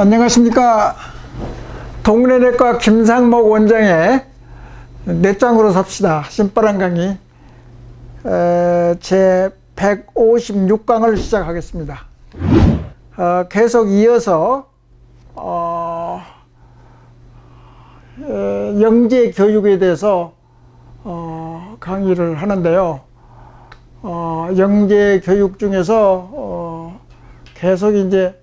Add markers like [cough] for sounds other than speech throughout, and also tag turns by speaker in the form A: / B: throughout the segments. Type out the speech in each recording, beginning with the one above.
A: 안녕하십니까. 동네내과 김상목 원장의 내장으로 삽시다. 신바람 강의 에, 제 156강을 시작하겠습니다. 어, 계속 이어서 어, 에, 영재 교육에 대해서 어, 강의를 하는데요. 어, 영재 교육 중에서 어, 계속 이제 에,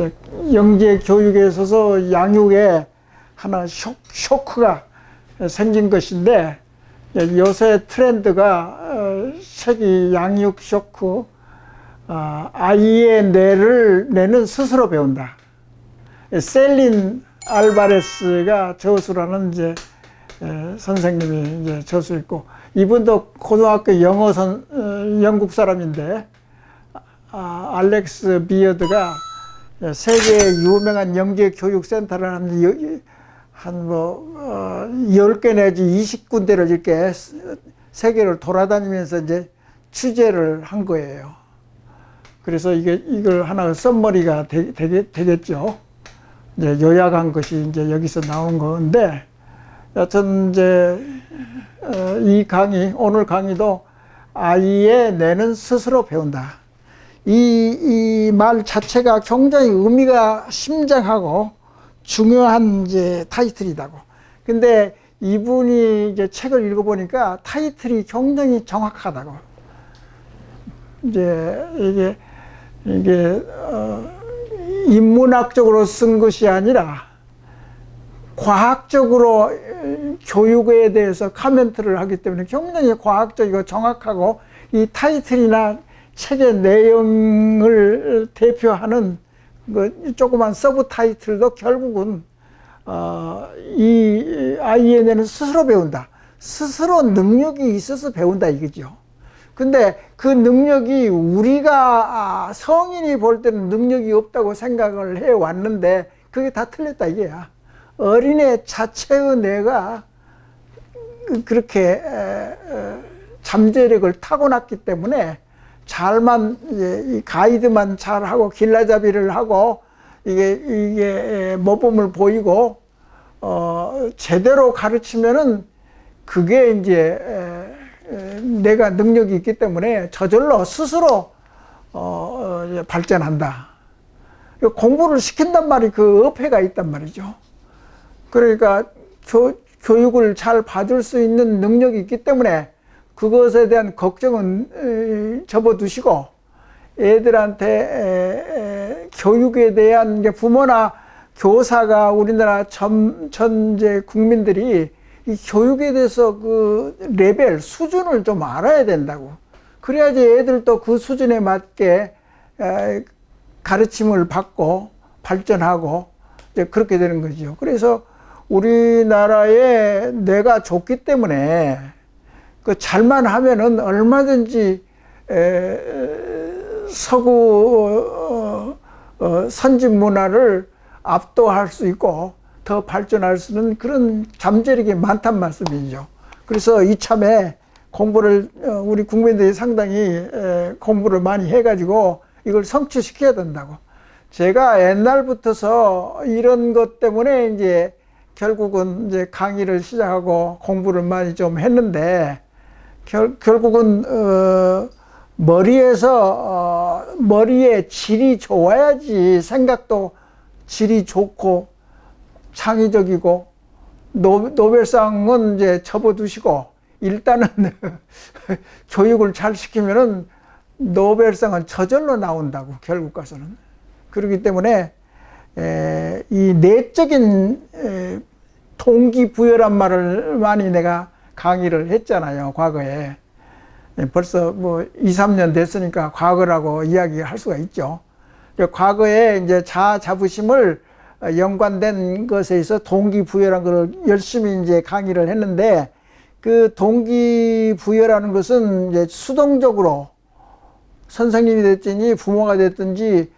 A: 이제 영재 교육에 있어서 양육에 하나 쇼, 쇼크가 생긴 것인데 요새 트렌드가 어, 세기 양육 쇼크 어, 아이의 뇌를 뇌는 스스로 배운다. 셀린 알바레스가 저수라는 이제 에, 선생님이 이제 저수 있고 이분도 고등학교 영어 선 어, 영국 사람인데 아, 알렉스 비어드가 세계 유명한 영재 교육 센터를 한, 한 뭐, 어, 10개 내지 20군데를 이렇게 세계를 돌아다니면서 이제 취재를 한 거예요. 그래서 이게, 이걸 하나 썸머리가 되, 되겠, 되겠죠. 이제 요약한 것이 이제 여기서 나온 건데, 여튼 이제, 어, 이 강의, 오늘 강의도 아이의 뇌는 스스로 배운다. 이, 이 말 자체가 굉장히 의미가 심장하고 중요한 이제 타이틀이다고. 근데 이분이 이제 책을 읽어보니까 타이틀이 굉장히 정확하다고. 이제 이게, 이게, 어, 인문학적으로 쓴 것이 아니라 과학적으로 교육에 대해서 카멘트를 하기 때문에 굉장히 과학적이고 정확하고 이 타이틀이나 책의 내용을 대표하는 그 조그만 서브 타이틀도 결국은 어, 이 뇌는 스스로 배운다. 스스로 능력이 있어서 배운다 이거죠. 근데 그 능력이 우리가 아, 성인이 볼 때는 능력이 없다고 생각을 해 왔는데 그게 다 틀렸다 이게야. 어린애 자체의 뇌가 그렇게 잠재력을 타고났기 때문에 잘만 가이드만 잘 하고 길라잡이를 하고 이게 이게 모범을 보이고 어 제대로 가르치면은 그게 이제 내가 능력이 있기 때문에 저절로 스스로 어 발전한다. 공부를 시킨단 말이 그 어폐가 있단 말이죠. 그러니까 교, 교육을 잘 받을 수 있는 능력이 있기 때문에 그것에 대한 걱정은 접어두시고 애들한테 교육에 대한 부모나 교사가 우리나라 전, 전제 국민들이 이 교육에 대해서 그 레벨 수준을 좀 알아야 된다고. 그래야지 애들도 그 수준에 맞게 가르침을 받고 발전하고 이제 그렇게 되는 거죠. 그래서 우리나라에 내가 좋기 때문에 그 잘만 하면은 얼마든지 에, 서구 어, 어, 선진 문화를 압도할 수 있고 더 발전할 수 있는 그런 잠재력이 많단 말씀이죠. 그래서 이참에 공부를 어, 우리 국민들이 상당히 에, 공부를 많이 해가지고 이걸 성취시켜야 된다고. 제가 옛날부터서 이런 것 때문에 이제 결국은 이제 강의를 시작하고 공부를 많이 좀 했는데 결, 결국은 어, 머리에서 어, 머리의 질이 좋아야지 생각도 질이 좋고 창의적이고 노, 노벨상은 이제 접어두시고 일단은 [laughs] 교육을 잘 시키면은 노벨상은 저절로 나온다고 결국 가서는. 그렇기 때문에 에, 이 내적인 에, 동기부여란 말을 많이 내가 강의를 했잖아요, 과거에. 예, 벌써 뭐 2, 3년 됐으니까 과거라고 이야기할 수가 있죠. 과거에 이제 자아 자부심을 연관된 것에 있어 동기부여라는 걸 열심히 이제 강의를 했는데 그 동기부여라는 것은 이제 수동적으로 선생님이 됐든지 부모가 됐든지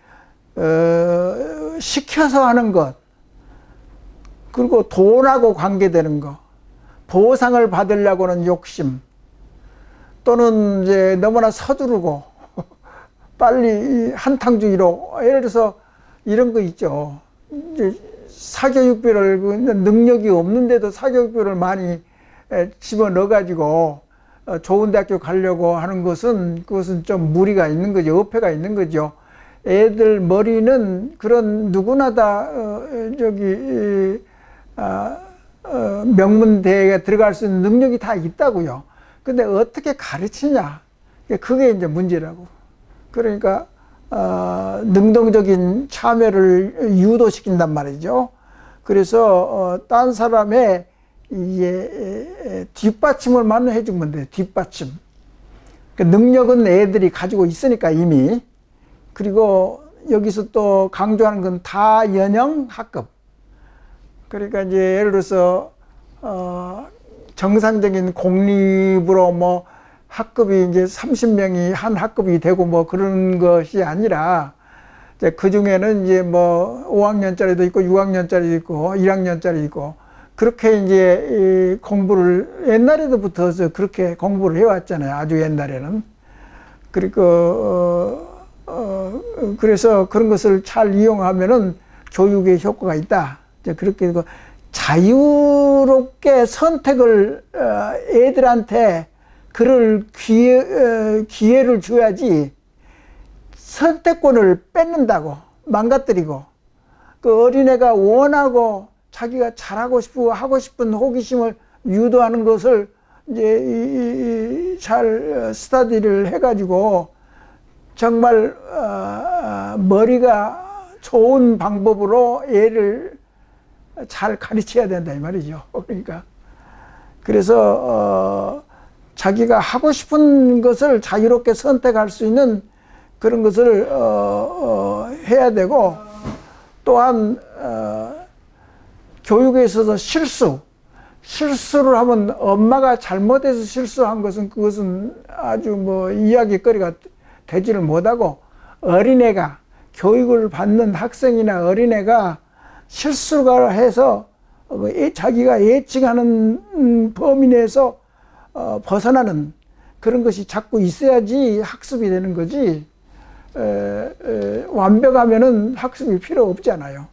A: 어, 시켜서 하는 것 그리고 돈하고 관계되는 것 보상을 받으려고는 욕심 또는 이제 너무나 서두르고 [laughs] 빨리 한탕주의로 예를 들어서 이런 거 있죠. 이제 사교육비를 그 능력이 없는데도 사교육비를 많이 에, 집어 넣어 가지고 어, 좋은 대학교 가려고 하는 것은 그것은 좀 무리가 있는 거죠. 어폐가 있는 거죠. 애들 머리는 그런 누구나 다 어, 저기 이, 아, 어, 명문대에 들어갈 수 있는 능력이 다 있다고요. 근데 어떻게 가르치냐? 그게 이제 문제라고. 그러니까 어, 능동적인 참여를 유도시킨단 말이죠. 그래서 어, 딴 사람의 에, 뒷받침을만 해주면 돼. 뒷받침. 그 능력은 애들이 가지고 있으니까 이미. 그리고 여기서 또 강조하는 건 다연형 학급. 그러니까 이제 예를 들어서 어, 정상적인 공립으로 뭐 학급이 이제 30명이 한 학급이 되고 뭐 그런 것이 아니라 이제 그 중에는 이제 뭐 5학년짜리도 있고 6학년짜리도 있고 1학년짜리 있고 그렇게 이제 이 공부를 옛날에도부터 그렇게 공부를 해왔잖아요. 아주 옛날에는. 그리고 어, 어, 그래서 그런 것을 잘 이용하면은 교육에 효과가 있다. 이제 그렇게 되고 자유롭게 선택을 어, 애들한테 그럴 기회, 어, 기회를 줘야지 선택권을 뺏는다고 망가뜨리고 그 어린애가 원하고 자기가 잘하고 싶고 하고 싶은 호기심을 유도하는 것을 이제 잘 스타디를 해가지고 정말 어, 머리가 좋은 방법으로 애를 잘 가르쳐야 된다 이 말이죠. [laughs] 그러니까 그래서 어, 자기가 하고 싶은 것을 자유롭게 선택할 수 있는 그런 것을 어, 어, 해야 되고 또한 어, 교육에 있어서 실수 실수를 하면 엄마가 잘못해서 실수한 것은 그것은 아주 뭐 이야기거리가 되지를 못하고 어린애가 교육을 받는 학생이나 어린애가 실수가 해서 어, 자기가 예측하는 음, 범위 내에서 어, 벗어나는 그런 것이 자꾸 있어야지 학습이 되는 거지 에, 에, 완벽하면은 학습이 필요 없잖아요.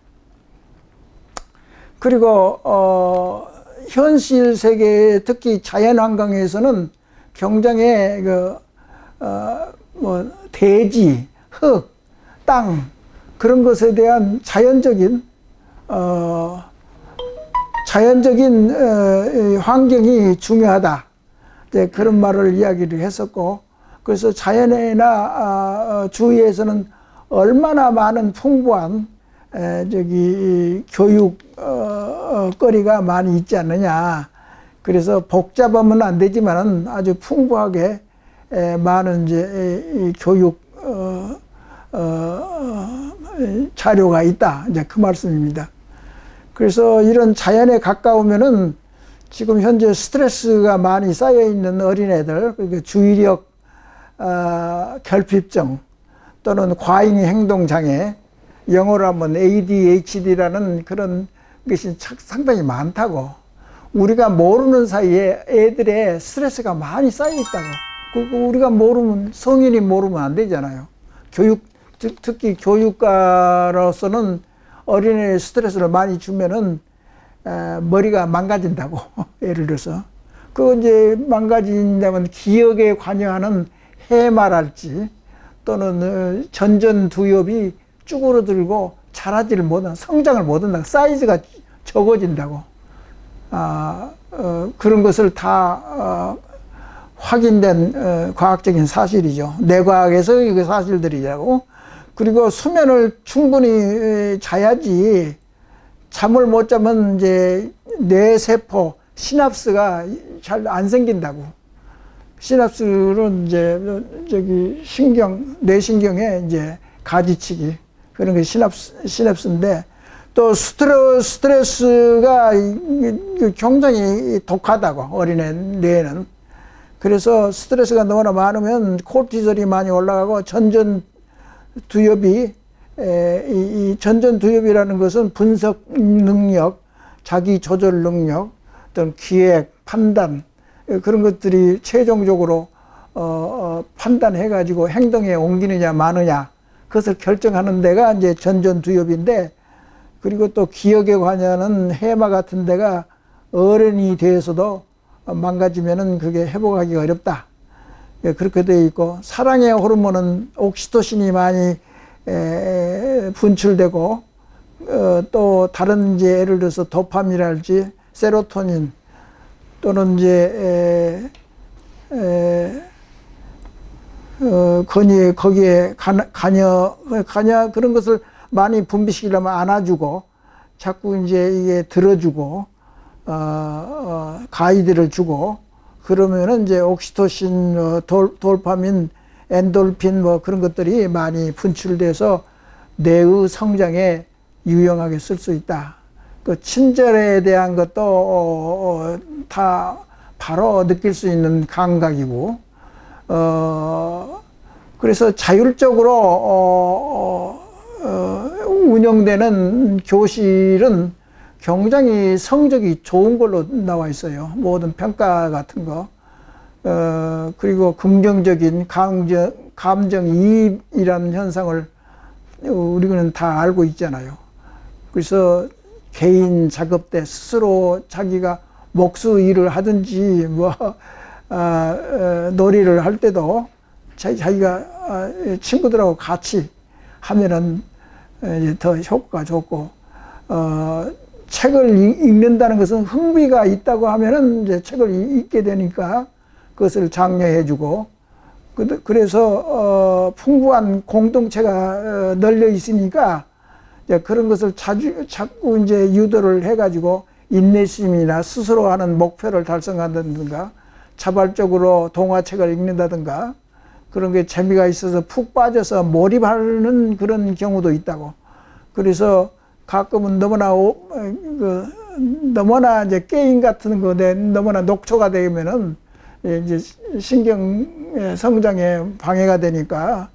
A: 그리고 어, 현실 세계 특히 자연 환경에서는 경장의 그, 어, 뭐 대지, 흙, 땅 그런 것에 대한 자연적인 어, 자연적인 어, 환경이 중요하다. 이제 그런 말을 이야기를 했었고, 그래서 자연이나 아, 어, 주위에서는 얼마나 많은 풍부한 에, 저기 교육 어, 거리가 많이 있지 않느냐. 그래서 복잡하면 안 되지만은 아주 풍부하게 에, 많은 이제 이 교육 어, 어, 자료가 있다. 이제 그 말씀입니다. 그래서 이런 자연에 가까우면은 지금 현재 스트레스가 많이 쌓여 있는 어린애들, 그러니까 주의력 어, 결핍증 또는 과잉 행동 장애, 영어로 하면 ADHD라는 그런 것이 상당히 많다고. 우리가 모르는 사이에 애들의 스트레스가 많이 쌓여 있다고. 그 우리가 모르면 성인이 모르면 안 되잖아요. 교육 특히 교육가로서는 어린애 스트레스를 많이 주면은 머리가 망가진다고 [laughs] 예를 들어서. 그 이제 망가진다면 기억에 관여하는 해마랄지 또는 어, 전전두엽이 쭈그러들고 자라지를 못한 성장을 못한다 사이즈가 적어진다고. 아 어, 그런 것을 다 어, 확인된 어, 과학적인 사실이죠. 뇌과학에서 이게 사실들이라고 그리고 수면을 충분히 자야지 잠을 못 자면 이제 뇌세포 시납스가 잘 안 생긴다고. 시납스는 이제 저기 신경 뇌신경에 이제 가지치기 그런 게 시납스 시납스인데 또 스트레, 스트레스가 굉장히 독하다고 어린애 뇌는 그래서 스트레스가 너무나 많으면 코르티졸이 많이 올라가고 전전 두엽이 이 전전두엽이라는 것은 분석 능력, 자기 조절 능력, 어떤 기획, 판단 그런 것들이 최종적으로 어, 어, 판단해 가지고 행동에 옮기느냐 마느냐 그것을 결정하는 데가 이제 전전두엽인데 그리고 또 기억에 관여하는 해마 같은 데가 어른이 돼서도 망가지면은 그게 회복하기 어렵다. 예, 그렇게 되어 있고 사랑의 호르몬은 옥시토신이 많이 에, 분출되고 어, 또 다른 이제 예를 들어서 도파민이랄지 세로토닌 또는 이제 어, 거기에 거기에 간- 간여 간여 그런 것을 많이 분비시키려면 안아주고 자꾸 이제 이게 들어주고 어, 어, 가이드를 주고 그러면은 이제 옥시토신, 어, 돌, 돌파민, 엔돌핀 뭐 그런 것들이 많이 분출돼서 뇌의 성장에 유용하게 쓸 수 있다. 그 친절에 대한 것도 어, 어, 다 바로 느낄 수 있는 감각이고 어, 그래서 자율적으로 어, 어, 어, 운영되는 교실은 굉장히 성적이 좋은 걸로 나와 있어요. 모든 평가 같은 거. 어, 그리고 긍정적인 감정, 감정이입이라는 현상을 우리는 다 알고 있잖아요. 그래서 개인 작업 때 스스로 자기가 목수 일을 하든지 뭐 아, 어, 놀이를 할 때도 자기, 자기가 아, 친구들하고 같이 하면은 이제 더 효과가 좋고 어, 책을 읽- 읽는다는 것은 흥미가 있다고 하면은 이제 책을 읽- 읽게 되니까 그것을 장려해주고 그- 그래서 어, 풍부한 공동체가 어, 널려 있으니까 이제 그런 것을 자주 자꾸 이제 유도를 해가지고 인내심이나 스스로 하는 목표를 달성한다든가 자발적으로 동화책을 읽는다든가 그런 게 재미가 있어서 푹 빠져서 몰입하는 그런 경우도 있다고. 그래서 가끔은 너무나 오- 어, 그 너무나 이제 게임 같은 거에 너무나 녹초가 되면은 이제 신경 성장에 방해가 되니까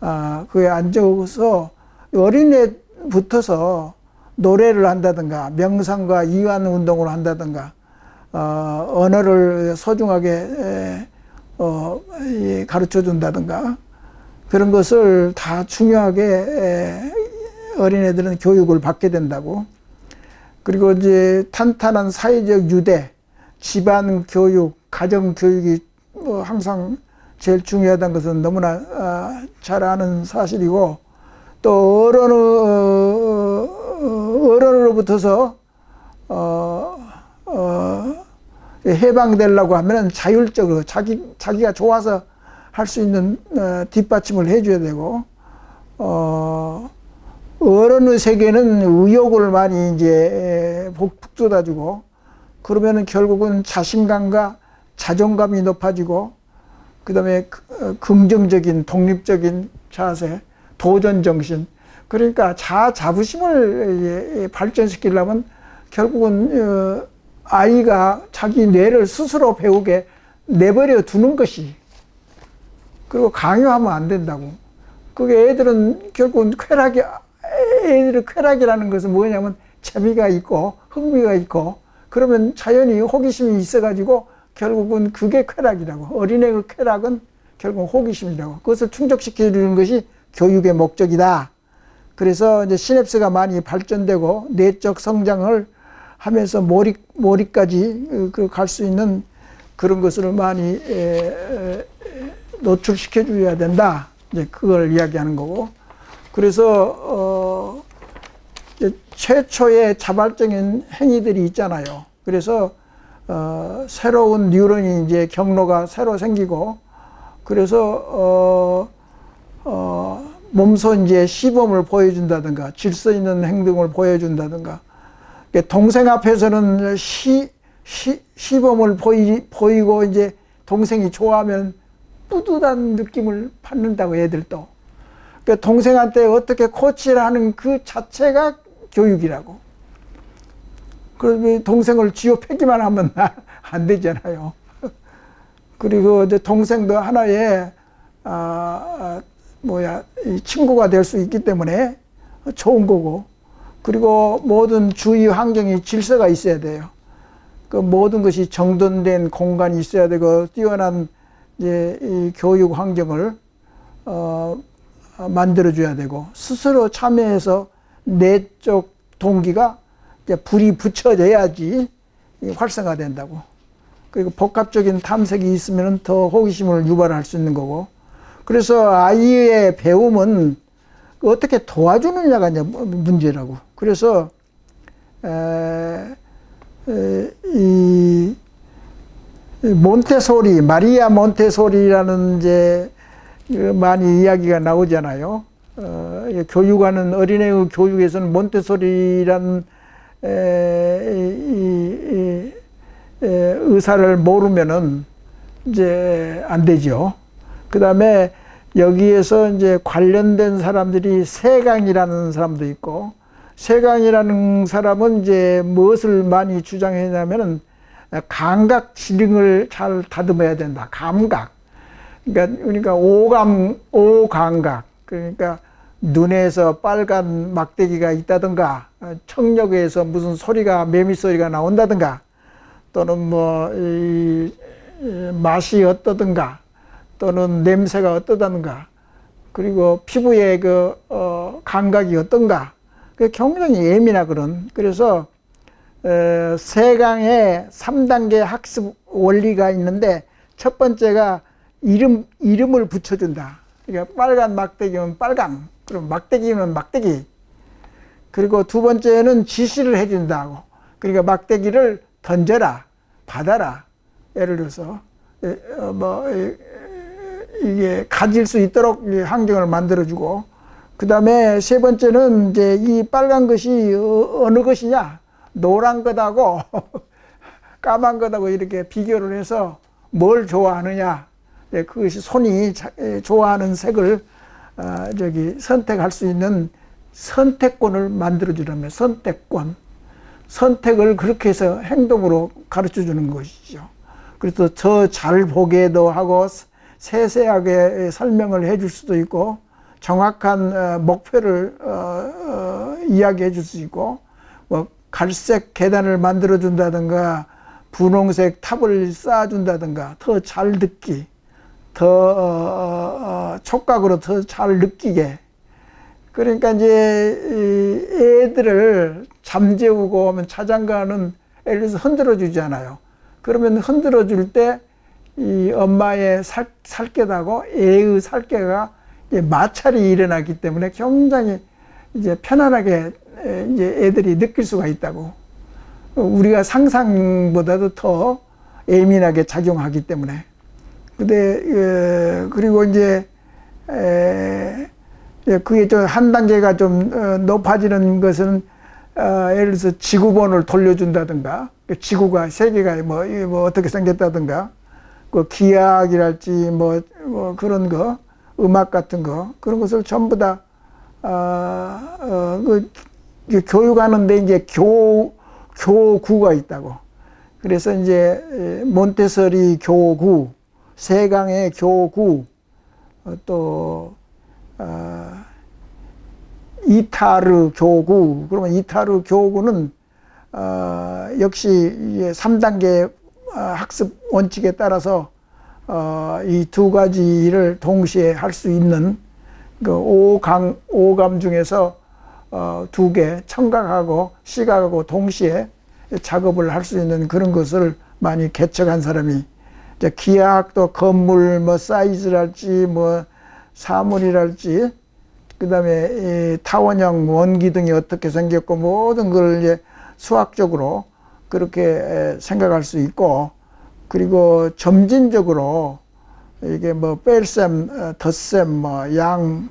A: 아 그에 앉아서 어린애 붙어서 노래를 한다든가 명상과 이완 운동을 한다든가 어, 언어를 소중하게 에, 어, 이 가르쳐 준다든가 그런 것을 다 중요하게 에, 어린애들은 교육을 받게 된다고. 그리고 이제 탄탄한 사회적 유대, 집안 교육, 가정 교육이 뭐 항상 제일 중요하다는 것은 너무나 아, 잘 아는 사실이고 또 어른 어른으로부터서 어, 어, 해방되려고 하면 자율적으로 자기 자기가 좋아서 할 수 있는 어, 뒷받침을 해줘야 되고 어, 어른의 세계는 의욕을 많이 이제 북- 북돋아주고 그러면은 결국은 자신감과 자존감이 높아지고 그다음에 그- 어, 긍정적인 독립적인 자세, 도전 정신 그러니까 자아 자부심을 예, 발전시키려면 결국은 어, 아이가 자기 뇌를 스스로 배우게 내버려 두는 것이 그리고 강요하면 안 된다고. 그게 애들은 결국은 쾌락이, 애들의 쾌락이라는 것은 뭐냐면 재미가 있고 흥미가 있고 그러면 자연히 호기심이 있어가지고 결국은 그게 쾌락이라고. 어린애의 쾌락은 결국 호기심이라고. 그것을 충족시켜주는 것이 교육의 목적이다. 그래서 이제 시냅스가 많이 발전되고 내적 성장을 하면서 몰입, 몰입까지 갈 수 있는 그런 것을 많이 에, 에, 노출시켜 줘야 된다. 이제 그걸 이야기하는 거고. 그래서 어 최초의 자발적인 행위들이 있잖아요. 그래서 어 새로운 뉴런이 이제 경로가 새로 생기고 그래서 어, 어 몸소 이제 시범을 보여준다든가 질서 있는 행동을 보여준다든가 동생 앞에서는 시, 시, 시범을 보이, 보이고 이제 동생이 좋아하면 뿌듯한 느낌을 받는다고 애들도. 그러니까 동생한테 어떻게 코치를 하는 그 자체가 교육이라고. 그러면 동생을 쥐어 패기만 하면 [laughs] 안 되잖아요. 그리고 이제 동생도 하나의 아, 아, 뭐야 이 친구가 될 수 있기 때문에 좋은 거고 그리고 모든 주위 환경이 질서가 있어야 돼요. 그 모든 것이 정돈된 공간이 있어야 되고 뛰어난 이제 이 교육 환경을 어, 어, 만들어줘야 되고 스스로 참여해서 내적 동기가 이제 불이 붙여져야지 이 활성화된다고. 그리고 복합적인 탐색이 있으면 더 호기심을 유발할 수 있는 거고. 그래서 아이의 배움은 어떻게 도와주느냐가 이제 문제라고. 그래서 에, 에, 이이 몬테소리, 마리아 몬테소리라는 이제 그 많이 이야기가 나오잖아요. 어, 이 교육하는 어린애의 교육에서는 몬테소리란 의사를 모르면은 이제 안 되죠. 그 다음에 여기에서 이제 관련된 사람들이 세강이라는 사람도 있고, 세강이라는 사람은 이제 무엇을 많이 주장했냐면은 감각 지능을 잘 다듬어야 된다. 감각. 그러니까, 그러니까 오감, 오감각. 그러니까 눈에서 빨간 막대기가 있다든가, 청력에서 무슨 소리가, 매미 소리가 나온다든가, 또는 뭐, 이, 이 맛이 어떠든가, 또는 냄새가 어떠다든가, 그리고 피부의 그, 어, 감각이 어떤가. 그 굉장히 예민하거든. 그래서 어, 세강의 3단계 학습 원리가 있는데 첫 번째가 이름, 이름을 붙여준다. 그러니까 빨간 막대기면 빨강, 그럼 막대기면 막대기. 그리고 두 번째는 지시를 해준다고. 그러니까 막대기를 던져라, 받아라. 예를 들어서, 에, 어, 뭐, 에, 이게 가질 수 있도록 이 환경을 만들어주고, 그 다음에 세 번째는 이제 이 빨간 것이 어, 어느 것이냐. 노란 것하고 [laughs] 까만 것하고 이렇게 비교를 해서 뭘 좋아하느냐. 예, 그것이 손이 자- 예, 좋아하는 색을 어, 저기 선택할 수 있는 선택권을 만들어주려면 선택권. 선택을 그렇게 해서 행동으로 가르쳐 주는 것이죠. 그래서 더잘 보게도 하고 세세하게 설명을 해 줄 수도 있고 정확한 어, 목표를 어, 어, 이야기해 줄 수 있고 뭐 갈색 계단을 만들어 준다든가 분홍색 탑을 쌓아 준다든가 더 잘 듣기 더 어, 어, 촉각으로 더 잘 느끼게 그러니까 이제 이 애들을 잠재우고 하면 차장가는 예를 들어서 흔들어 주잖아요. 그러면 흔들어 줄 때 이 엄마의 살, 살깨하고 애의 살깨가 이제 마찰이 일어나기 때문에 굉장히 이제 편안하게 에, 이제 애들이 느낄 수가 있다고. 우리가 상상보다도 더 예민하게 작용하기 때문에. 근데, 에, 그리고 이제, 에, 예, 그게 좀 한 단계가 좀 어, 높아지는 것은 어, 예를 들어서 지구본을 돌려준다든가 그 지구가 세계가 뭐, 뭐 어떻게 생겼다든가 그 기하학이랄지 뭐, 뭐 그런 거 음악 같은 거 그런 것을 전부 다 어, 어, 그, 그 교육하는데 이제 교 교구가 있다고. 그래서 이제 에, 몬테서리 교구 세강의 교구 어, 또 어, 이타르 교구. 그러면 이타르 교구는 어, 역시 3단계 어, 학습 원칙에 따라서 어, 이 두 가지를 동시에 할 수 있는 그 오감 오감 중에서 어, 두 개 청각하고 시각하고 동시에 작업을 할 수 있는 그런 것을 많이 개척한 사람이 이제 기하학도 건물 뭐 사이즈랄지 뭐 사물이랄지 그다음에 이 타원형 원기 등이 어떻게 생겼고 모든 걸 이제 수학적으로 그렇게 생각할 수 있고 그리고 점진적으로 이게 뭐 뺄셈, 어, 덧셈, 뭐 양,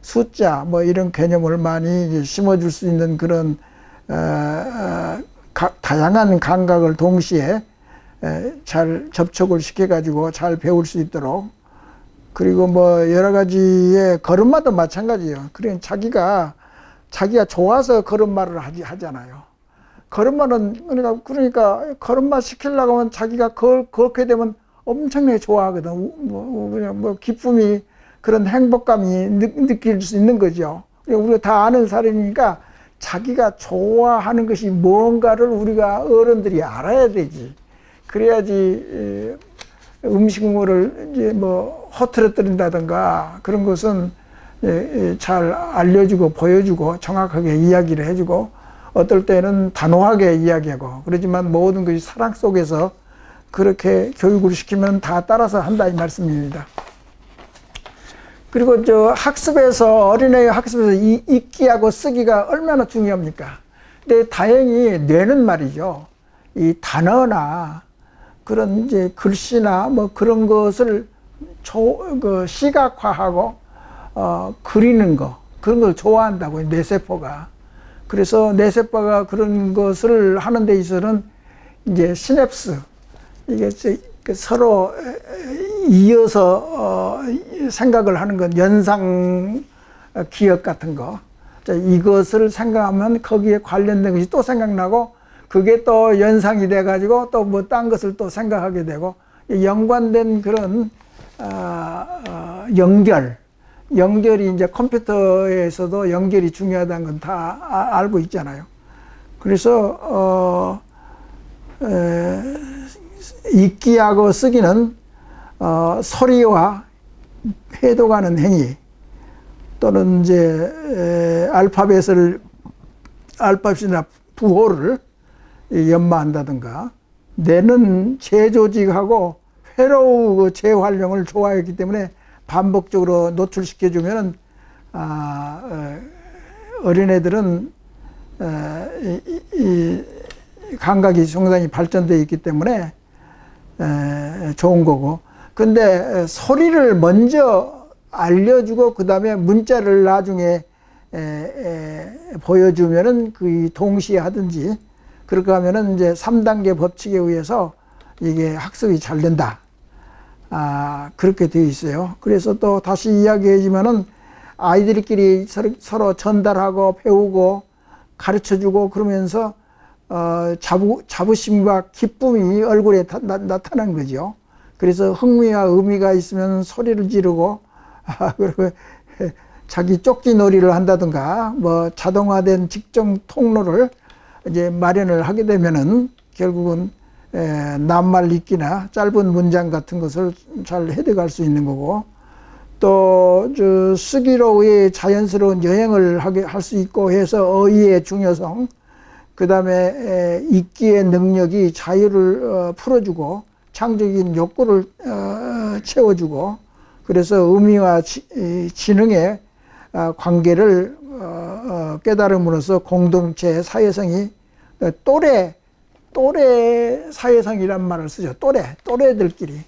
A: 숫자 뭐 이런 개념을 많이 심어줄 수 있는 그런 어, 어, 가, 다양한 감각을 동시에 에, 잘 접촉을 시켜가지고 잘 배울 수 있도록 그리고 뭐 여러 가지의 걸음마도 마찬가지예요. 그러니까 자기가 자기가 좋아서 걸음마를 하지 하잖아요. 걸음마는 그러니까 그러니까 걸음마 시키려고 하면 자기가 걸 걷게 되면 엄청나게 좋아하거든. 우- 뭐 그냥 뭐 기쁨이 그런 행복감이 느, 느낄 수 있는 거죠. 우리가 다 아는 사람이니까 자기가 좋아하는 것이 뭔가를 우리가 어른들이 알아야 되지. 그래야지 에, 음식물을 이제 뭐 허트러뜨린다든가 그런 것은 잘 알려주고 보여주고 정확하게 이야기를 해주고 어떨 때는 단호하게 이야기하고 그러지만 모든 것이 사랑 속에서 그렇게 교육을 시키면 다 따라서 한다 이 말씀입니다. 그리고 저 학습에서 어린애 학습에서 이, 읽기하고 쓰기가 얼마나 중요합니까? 근데 다행히 뇌는 말이죠. 이 단어나 그런 이제 글씨나 뭐 그런 것을 조, 그 시각화하고 어, 그리는 거 그런 걸 좋아한다고 뇌세포가. 그래서 뇌세포가 그런 것을 하는 데 있어서는 이제 시냅스 이게 저- 그 서로 이어서 어, 생각을 하는 건 연상 어, 기억 같은 거. 자, 이것을 생각하면 거기에 관련된 것이 또 생각나고 그게 또 연상이 돼 가지고 또 뭐 딴 것을 또 생각하게 되고 이 연관된 그런 어, 어, 연결 연결이 이제 컴퓨터에서도 연결이 중요하다는 건 다 알고 있잖아요. 그래서 어, 에, 읽기하고 쓰기는 어, 소리와 해독하는 행위 또는 이제 에, 알파벳을 알파벳이나 부호를 연마한다든가 뇌는 재조직하고 회로우 그 재활용을 좋아했기 때문에 반복적으로 노출시켜 주면은 아, 어, 어린애들은 어, 이, 이, 이 감각이 상당히 발전되어 있기 때문에 에, 좋은 거고. 근데 소리를 먼저 알려주고 그 다음에 문자를 나중에 에, 에, 보여주면은 그 동시에 하든지 그렇게 하면은 이제 3단계 법칙에 의해서 이게 학습이 잘 된다. 아, 그렇게 되어 있어요. 그래서 또 다시 이야기하지만은 아이들끼리 서로, 전달하고 배우고 가르쳐 주고 그러면서 어, 자부, 자부심과 기쁨이 얼굴에 다, 나, 나타난 거죠. 그래서 흥미와 의미가 있으면 소리를 지르고, 아, [laughs] 그리고 자기 쪽지 놀이를 한다든가, 뭐 자동화된 직정 통로를 이제 마련을 하게 되면은 결국은 에, 낱말 읽기나 짧은 문장 같은 것을 잘 해득할 수 있는 거고, 또, 저, 쓰기로 의 자연스러운 여행을 하게 할 수 있고 해서 어휘의 중요성, 그 다음에 읽기의 능력이 자유를 어, 풀어주고 창조적인 욕구를 어, 채워주고 그래서 의미와 지, 이, 지능의 어, 관계를 깨달음으로써 공동체 사회성이 어, 또래 또래 사회성이란 말을 쓰죠 또래 또래들끼리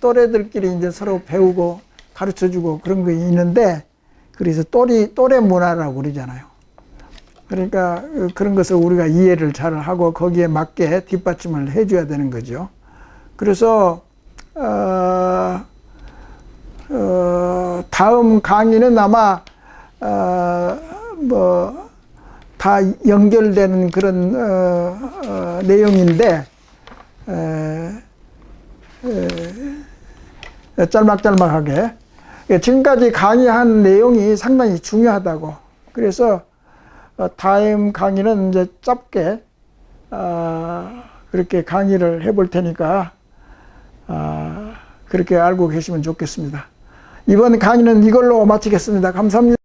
A: 또래들끼리 이제 서로 배우고 가르쳐주고 그런 게 있는데 그래서 또리 또래 문화라고 그러잖아요. 그러니까 그런 것을 우리가 이해를 잘 하고 거기에 맞게 뒷받침을 해줘야 되는 거죠. 그래서 어, 어, 다음 강의는 아마 어, 뭐 다 연결되는 그런 어, 어, 내용인데 에, 에, 짤막짤막하게 예, 지금까지 강의한 내용이 상당히 중요하다고 그래서 어, 다음 강의는 이제 짧게 어, 그렇게 강의를 해볼 테니까 어, 그렇게 알고 계시면 좋겠습니다. 이번 강의는 이걸로 마치겠습니다. 감사합니다.